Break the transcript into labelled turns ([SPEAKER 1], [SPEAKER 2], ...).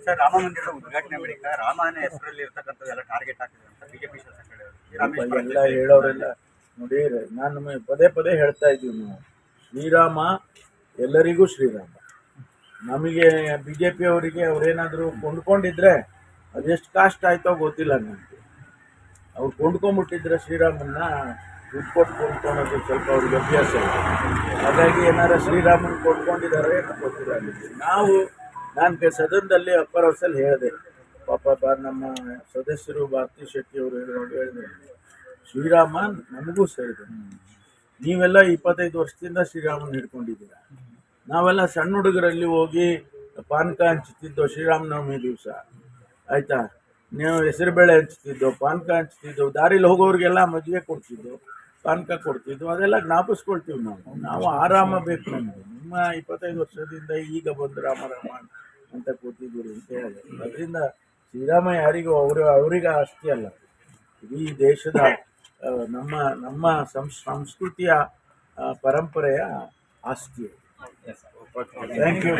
[SPEAKER 1] Sir Rama ಮಂದಿರದ ಉದ್ಘಾಟನೆ ಬಳಿಕ ರಾಮನ ಹೆಸರಲ್ಲಿ ಇರ್ತಕ್ಕಂಥದ್ದೆಲ್ಲ ಟಾರ್ಗೆಟ್ ಆಗ್ತದೆ ಅಂತ ಬಿಜೆಪಿ ಶಾಸಕರು
[SPEAKER 2] ಎಲ್ಲ ಹೇಳೋರೆಲ್ಲ ನೋಡಿ ನಾನು ಪದೇ ಪದೇ ಹೇಳ್ತಾ ಇದ್ದೀವಿ ನಾವು. ಶ್ರೀರಾಮ ಎಲ್ಲರಿಗೂ ಶ್ರೀರಾಮ. ನಮಗೆ ಬಿ ಜೆ ಪಿ ಅವರಿಗೆ ಅವರೇನಾದರೂ ಕೊಂಡ್ಕೊಂಡಿದ್ರೆ ಅದೆಷ್ಟು ಕಾಸ್ಟ್ ಆಯ್ತೋ ಗೊತ್ತಿಲ್ಲ ನನಗೆ ಅವ್ರು ಕೊಂಡ್ಕೊಂಡ್ಬಿಟ್ಟಿದ್ರೆ ಶ್ರೀರಾಮನ್ನ ದುಡ್ಡು ಕೊಟ್ಟು ಕೊಂಡ್ಕೊಳೋದು ಸ್ವಲ್ಪ ಅವ್ರಿಗೆ ಅಭ್ಯಾಸ ಇದೆ. ಹಾಗಾಗಿ ಏನಾರ ಶ್ರೀರಾಮನ್ ಕೊಂಡ್ಕೊಂಡಿದ್ದಾರೆ ಅಂತ ಗೊತ್ತಿಲ್ಲ ನಾವು ನಾನು ಸದನದಲ್ಲಿ ಅಪ್ಪರ್ ಹೌಸಲ್ಲಿ ಹೇಳಿದೆ, ಪಾಪ ಬಾ, ನಮ್ಮ ಸದಸ್ಯರು ಭಾರತಿ ಶೆಟ್ಟಿ ಅವರು ಹೇಳಿದ್ರು. ಹೇಳಿದೆ ಶ್ರೀರಾಮ ನಮಗೂ ಸೇರಿದೆ ನೀವೆಲ್ಲ ಇಪ್ಪತ್ತೈದು ವರ್ಷದಿಂದ ಶ್ರೀರಾಮನ ಹಿಡ್ಕೊಂಡಿದ್ದೀರ. ನಾವೆಲ್ಲ ಸಣ್ಣ ಹುಡುಗರಲ್ಲಿ ಹೋಗಿ ಪಾನಕ ಹಂಚುತ್ತಿದ್ದೋ ಶ್ರೀರಾಮನವಮಿ ದಿವಸ. ಆಯ್ತಾ? ನೀವು ಹೆಸರುಬೇಳೆ ಹಂಚ್ತಿದ್ದೋ ಪಾನಕ ಹಂಚ್ತಿದ್ದೋ, ದಾರಿಲಿ ಹೋಗೋರಿಗೆಲ್ಲ ಮದುವೆ ಕೊಡ್ತಿದ್ದೋ ಪಾನಕ ಕೊಡ್ತಿದ್ದು, ಅದೆಲ್ಲ ಜ್ಞಾಪಿಸ್ಕೊಳ್ತೀವಿ ನಾವು. ನಾವು ಆರಾಮ ಬೇಕು ನಮಗೆ. ನಿಮ್ಮ ಇಪ್ಪತ್ತೈದು ವರ್ಷದಿಂದ ಈಗ ಬಂದು ರಾಮ ರಾಮ ಅಂತ ಅಂತ ಹೇಳಿದೆ. ಅದರಿಂದ ಶ್ರೀರಾಮ ಯಾರಿಗೂ ಅವರು ಅವರಿಗೆ ಆಸ್ತಿ ಅಲ್ಲ. ಇಡೀ ದೇಶದ ನಮ್ಮ ನಮ್ಮ ಸಂಸ್ ಸಂಸ್ಕೃತಿಯ ಪರಂಪರೆಯ ಆಸ್ತಿ ಥ್ಯಾಂಕ್ ಯು